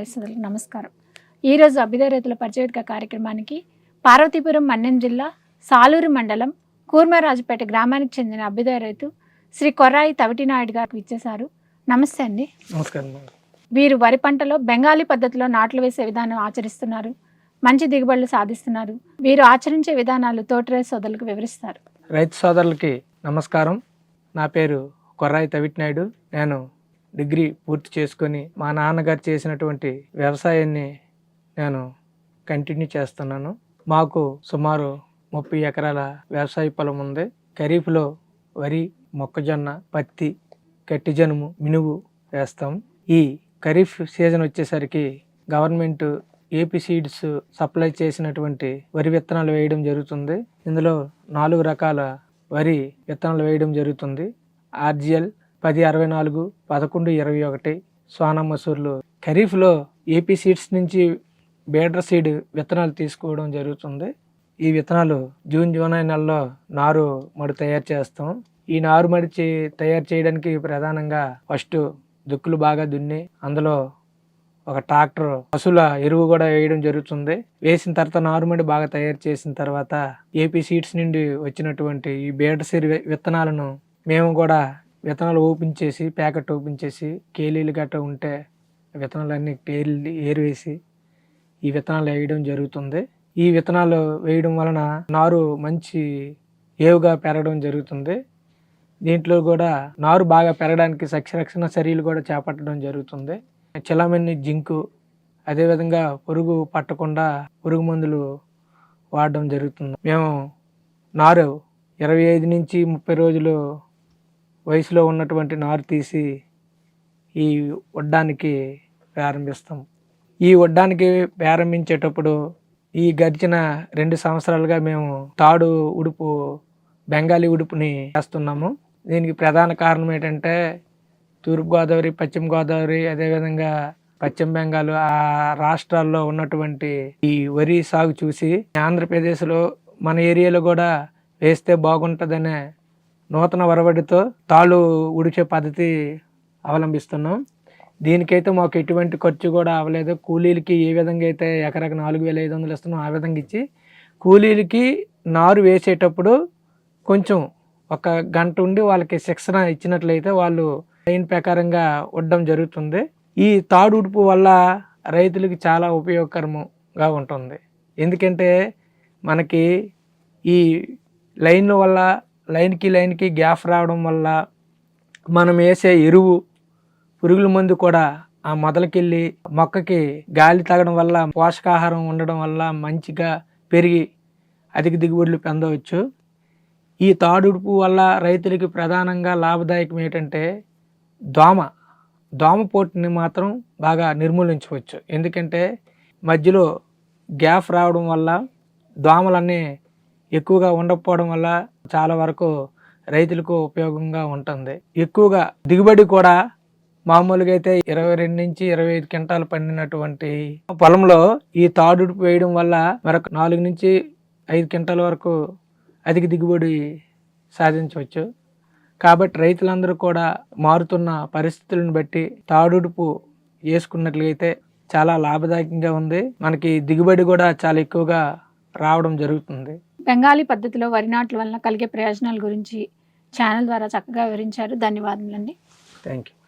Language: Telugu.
రైతులకు నమస్కారం. ఈరోజు అభ్యుదయ రైతుల పరిచయక కార్యక్రమానికి పార్వతీపురం మన్యం జిల్లా సాలూరు మండలం కూర్మరాజుపేట గ్రామానికి చెందిన అభ్యుదయ రైతు శ్రీ కొర్రాయి తవిటినాయుడు గారికి ఇచ్చేశారు నమస్తే అండి. నమస్కారం. వీరు వరి పంటలో బెంగాలీ పద్ధతిలో నాట్లు వేసే విధానం ఆచరిస్తున్నారు. మంచి దిగుబడులు సాధిస్తున్నారు. వీరు ఆచరించే విధానాలు తోటి రైతు సోదరులకు వివరిస్తారు. రైతు సోదరులకి నమస్కారం. నా పేరు కొర్రాయి తవిట్నాయుడు నేను డిగ్రీ పూర్తి చేసుకొని మా నాన్నగారు చేసినటువంటి వ్యవసాయాన్ని నేను కంటిన్యూ చేస్తున్నాను. మాకు సుమారు ముప్పై ఎకరాల వ్యవసాయ పొలం ఉంది. ఖరీఫ్లో వరి మొక్కజొన్న పత్తి గట్టి జనుము మినువు వేస్తాం. ఈ ఖరీఫ్ సీజన్ వచ్చేసరికి గవర్నమెంట్ ఏపీ సీడ్స్ సప్లై చేసినటువంటి వరి విత్తనాలు వేయడం జరుగుతుంది. ఇందులో నాలుగు రకాల వరి విత్తనాలు వేయడం జరుగుతుంది. ఆర్జిఎల్ పది అరవై నాలుగు పదకొండు ఇరవై ఒకటి సోనా మసూర్లు. ఖరీఫ్లో ఏపీ సీడ్స్ నుంచి బేడర్ సీడ్ విత్తనాలు తీసుకోవడం జరుగుతుంది. ఈ విత్తనాలు జూన్ జూలై నెలలో నారు మడి తయారు చేస్తాం. ఈ నారు మడి చే- తయారు చేయడానికి ప్రధానంగా ఫస్ట్ దుక్కులు బాగా దున్ని అందులో ఒక ట్రాక్టర్ పశువుల ఎరువు కూడా వేయడం జరుగుతుంది. వేసిన తర్వాత నారుమడి బాగా తయారు చేసిన తర్వాత ఏపీ సీడ్స్ నుండి వచ్చినటువంటి ఈ బేడసీర్ విత్తనాలను మేము కూడా విత్తనాలు ఓపెన్ చేసి ప్యాకెట్ ఓపెన్ చేసి కేలీలు గట్రా ఉంటే విత్తనాలన్నీ పేర్లు ఏరివేసి ఈ విత్తనాలు వేయడం జరుగుతుంది. ఈ విత్తనాలు వేయడం వలన నారు మంచి ఏవుగా పెరగడం జరుగుతుంది. దీంట్లో కూడా నారు బాగా పెరగడానికి సస్యరక్షణ చర్యలు కూడా చేపట్టడం జరుగుతుంది. చిలమన్ని జింకు అదేవిధంగా పురుగు పట్టకుండా పురుగు మందులు వాడడం జరుగుతుంది. మేము నారు ఇరవై ఐదు నుంచి ముప్పై రోజులు వయసులో ఉన్నటువంటి నారు తీసి ఈ వడ్డానికి ప్రారంభిస్తాం. ఈ వడ్డానికి ప్రారంభించేటప్పుడు ఈ గడిచిన రెండు సంవత్సరాలుగా మేము తాడు ఉడుపు బెంగాలీ ఉడుపుని చేస్తున్నాము. దీనికి ప్రధాన కారణం ఏంటంటే తూర్పుగోదావరి పశ్చిమ గోదావరి అదేవిధంగా పశ్చిమ బెంగాల్ ఆ రాష్ట్రాల్లో ఉన్నటువంటి ఈ వరి సాగు చూసి ఆంధ్రప్రదేశ్లో మన ఏరియాలో కూడా వేస్తే బాగుంటుందనే నూతన వరవడితో తాళ్ళు ఉడిచే పద్ధతి అవలంబిస్తున్నాం. దీనికైతే మాకు ఎటువంటి ఖర్చు కూడా అవ్వలేదు. కూలీలకి ఏ విధంగా అయితే ఎకరాకి నాలుగు వేల ఐదు వందలు ఇస్తున్నాం ఆ విధంగా ఇచ్చి కూలీలకి నారు వేసేటప్పుడు కొంచెం ఒక గంట ఉండి వాళ్ళకి శిక్షణ ఇచ్చినట్లయితే వాళ్ళు లైన్ ప్రకారంగా ఉండడం జరుగుతుంది. ఈ తాడు ఉడుపు వల్ల రైతులకి చాలా ఉపయోగకరంగా ఉంటుంది. ఎందుకంటే మనకి ఈ లైన్ వల్ల లైన్కి లైన్కి గ్యాప్ రావడం వల్ల మనం వేసే ఎరువు పురుగుల మందు కూడా ఆ మొదలకెళ్ళి మొక్కకి గాలి తగడం వల్ల పోషకాహారం ఉండడం వల్ల మంచిగా పెరిగి అధిక దిగుబడులు పొందవచ్చు. ఈ తాడుడుపు వల్ల రైతులకి ప్రధానంగా లాభదాయకం ఏంటంటే దోమ దోమ పోటీని మాత్రం బాగా నిర్మూలించవచ్చు. ఎందుకంటే మధ్యలో గ్యాప్ రావడం వల్ల దోమలన్నీ ఎక్కువగా ఉండకపోవడం వల్ల చాలా వరకు రైతులకు ఉపయోగంగా ఉంటుంది. ఎక్కువగా దిగుబడి కూడా మామూలుగా అయితే ఇరవై రెండు నుంచి ఇరవై ఐదు క్వింటాలు పండినటువంటి పొలంలో ఈ తాడు వేయడం వల్ల మరొక నాలుగు నుంచి ఐదు క్వింటాల వరకు అధిక దిగుబడి సాధించవచ్చు. కాబట్టి రైతులందరూ కూడా మారుతున్న పరిస్థితులను బట్టి తాడుపు వేసుకున్నట్లయితే చాలా లాభదాయకంగా ఉంది. మనకి దిగుబడి కూడా చాలా ఎక్కువగా రావడం జరుగుతుంది. బెంగాలీ పద్ధతిలో వరి నాట్ల వలన కలిగే ప్రయోజనాల గురించి ఛానల్ ద్వారా చక్కగా వివరించారు. ధన్యవాదములండి. Thank you